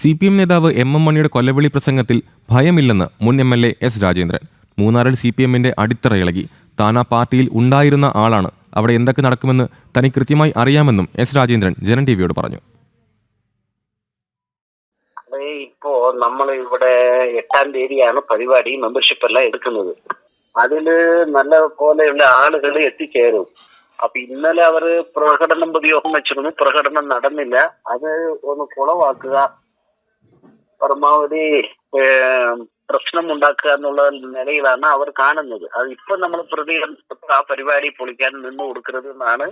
C P M നേതാവ് M M മണിയുടെ കൊലവിളി പ്രസംഗത്തിൽ ഭയമില്ലെന്ന് മുൻ M L A S Rajendran. മൂന്നാറിൽ സി പി എമ്മിന്റെ അടിത്തറ ഇളകി താൻ ആ പാർട്ടിയിൽ ഉണ്ടായിരുന്ന ആളാണ്. അവിടെ എന്തൊക്കെ നടക്കുമെന്ന് തനിക്ക് കൃത്യമായി അറിയാമെന്നും എസ് രാജേന്ദ്രൻ ജനൻ ടി വിയോട് പറഞ്ഞു ഇപ്പോ നമ്മൾ ഇവിടെ എട്ടാം തീയതിയാണ് പരിപാടി മെമ്പർഷിപ്പ് എല്ലാം എടുക്കുന്നത്. അതിൽ നല്ല പോലെയുള്ള ആളുകൾ എത്തിച്ചേരും. അപ്പൊ ഇന്നലെ അവർ പ്രകടനം പൊതുയോഗം വെച്ചിരുന്നു. പ്രകടനം നടന്നില്ല. അത് ഒന്ന് കുളവാക്കുക പരമാവധി പ്രശ്നം ഉണ്ടാക്കുക എന്നുള്ള നിലയിലാണ് അവർ കാണുന്നത്. അത് ഇപ്പൊ നമ്മൾ പ്രതികരണം ആ പരിപാടി പൊളിക്കാൻ നിന്ന് കൊടുക്കരുത് എന്നാണ്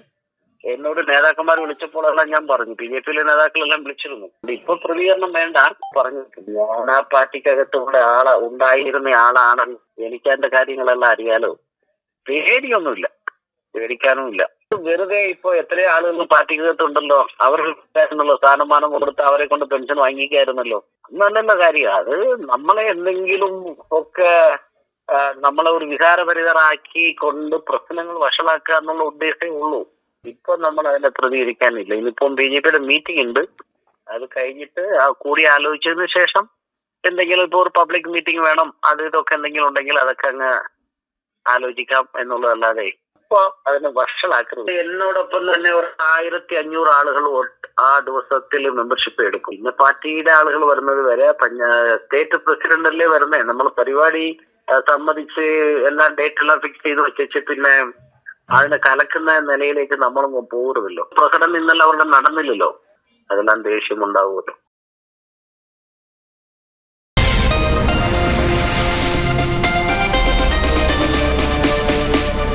എന്നോട് നേതാക്കന്മാർ വിളിച്ചപ്പോഴെല്ലാം ഞാൻ പറഞ്ഞു ബി ജെ പിയിലെ നേതാക്കളെല്ലാം വിളിച്ചിരുന്നു. ഇപ്പൊ പ്രതികരണം വേണ്ട പറഞ്ഞു ഞാൻ ആ പാർട്ടിക്കകത്തുള്ള ആളെ ഉണ്ടായിരുന്ന ആളാണ് എനിക്ക് കാര്യങ്ങളെല്ലാം അറിയാലോ. പേടിയൊന്നുമില്ല. പേടിക്കാനും ഇല്ല വെറുതെ ഇപ്പൊ എത്രയോ ആളുകൾ പാർട്ടിക്ക് ഉണ്ടല്ലോ അവർക്ക് സ്ഥാനമാനം കൊടുത്ത് അവരെ കൊണ്ട് പെൻഷൻ വാങ്ങിക്കായിരുന്നല്ലോ. നല്ലല്ല കാര്യം. അത് നമ്മളെ എന്തെങ്കിലും ഒക്കെ നമ്മളെ ഒരു വികാരപരിതറാക്കി കൊണ്ട് പ്രശ്നങ്ങൾ വഷളാക്കുക എന്നുള്ള ഉദ്ദേശമേ ഉള്ളൂ. ഇപ്പൊ നമ്മൾ അതിനെ പ്രതികരിക്കാനില്ല. ഇനിയിപ്പം ബി ജെ പിയുടെ മീറ്റിംഗ് ഉണ്ട്. അത് കഴിഞ്ഞിട്ട് കൂടി ആലോചിച്ചതിന് ശേഷം എന്തെങ്കിലും ഇപ്പൊ ഒരു പബ്ലിക് മീറ്റിംഗ് വേണം. അത് ഇതൊക്കെ എന്തെങ്കിലും ഉണ്ടെങ്കിൽ അതൊക്കെ അങ്ങ് ആലോചിക്കാം എന്നുള്ളതല്ലാതെ ഇപ്പൊ അതിനെ വഷളാക്കരുത്. എന്നോടൊപ്പം തന്നെ ഒരു ആയിരത്തി അഞ്ഞൂറ് ആളുകൾ ആ ദിവസത്തിൽ മെമ്പർഷിപ്പ് എടുക്കും. പിന്നെ പാർട്ടിയുടെ ആളുകൾ വരുന്നത് വരെ സ്റ്റേറ്റ് പ്രസിഡന്റല്ലേ വരുന്നേ. നമ്മൾ പരിപാടി സംബന്ധിച്ച് എല്ലാം ഡേറ്റ് എല്ലാം ഫിക്സ് ചെയ്ത് വെച്ച് പിന്നെ അതിനെ കലക്കുന്ന നിലയിലേക്ക് നമ്മളൊന്നും പോകരുതല്ലോ പ്രകടനം ഇന്നലെ അവരുടെ നടന്നില്ലല്ലോ. അതെല്ലാം ദേഷ്യം ഉണ്ടാവുമല്ലോ.